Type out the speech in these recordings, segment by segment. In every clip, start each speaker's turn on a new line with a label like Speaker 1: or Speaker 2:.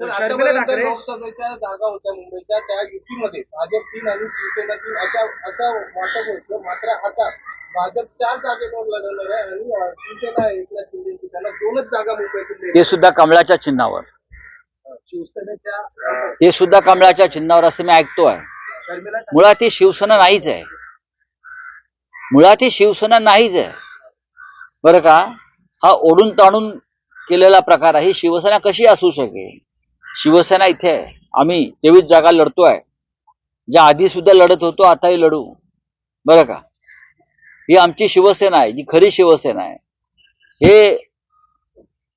Speaker 1: ठाकरे-
Speaker 2: लोकसभेच्या जागा होत्या मुंबईच्या त्या युतीमध्ये. भाजप तीन आणि शिवसेना तीन अशा असं वाटप होतं. मात्र आता भाजप चार जागेवर लढवणार आहे आणि शिवसेना एकनाथ शिंदेची त्यांना दोनच जागा मुंबईतून
Speaker 3: ते सुद्धा कमळाच्या चिन्हावर.
Speaker 1: शिवसेनेच्या
Speaker 3: ते सुद्धा कमळाच्या चिन्हावर असं मी ऐकतोय. मुळात ही शिवसेना नाहीच आहे. मुळात ही शिवसेना नाहीच आहे. बरं का? हा ओढून ताणून केलेला प्रकार आहे. ही शिवसेना कशी असू शकेल? शिवसेना इथे आहे. आम्ही तेवीस जागा लढतोय. ज्या आधी सुद्धा लढत होतो आताही लढू. बरं का? ही आमची शिवसेना आहे जी खरी शिवसेना आहे. हे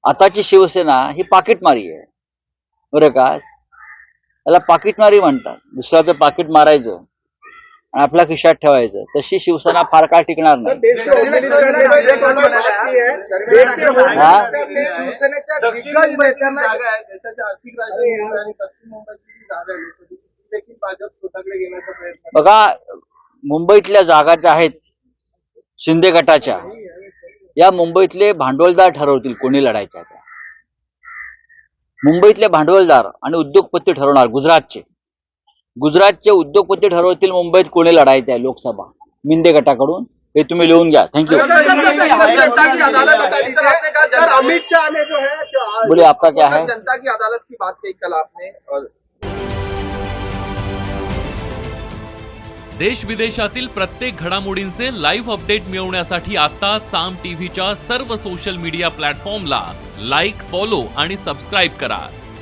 Speaker 3: आताची शिवसेना ही पाकिटमारी आहे. बरं का? याला पाकिटमारी म्हणतात. दुसऱ्याचं पाकिट मारायचं. आणि आपल्या खिशात ठेवायचं. तशी शिवसेना फार काळ टिकणार नाही. बघा मुंबईतल्या जागा ज्या आहेत शिंदे गटाच्या या मुंबईतले भांडवलदार ठरवतील कोणी लढायच्या त्या. मुंबईतले भांडवलदार आणि उद्योगपती ठरवणार गुजरातचे. गुजरातचे उद्योगपती ठरवतील मुंबईत कोणी लढायचं आहे लोकसभा मिंदे गटाकडून हे तुम्ही लिहून घ्या थँक्यू
Speaker 1: जनता की अदालत बता दीजिए आपने कहा सर अमित शाह ने जो है जो आज-
Speaker 3: बोले आपका क्या है
Speaker 1: जनता की अदालत की बात कही कल आपने और
Speaker 4: देश विदेशातील प्रत्येक घडामोडींचे लाईव्ह अपडेट मिळवण्यासाठी आता साम टीव्हीच्या सर्व सोशल मीडिया प्लॅटफॉर्मला लाईक फॉलो आणि सबस्क्राईब करा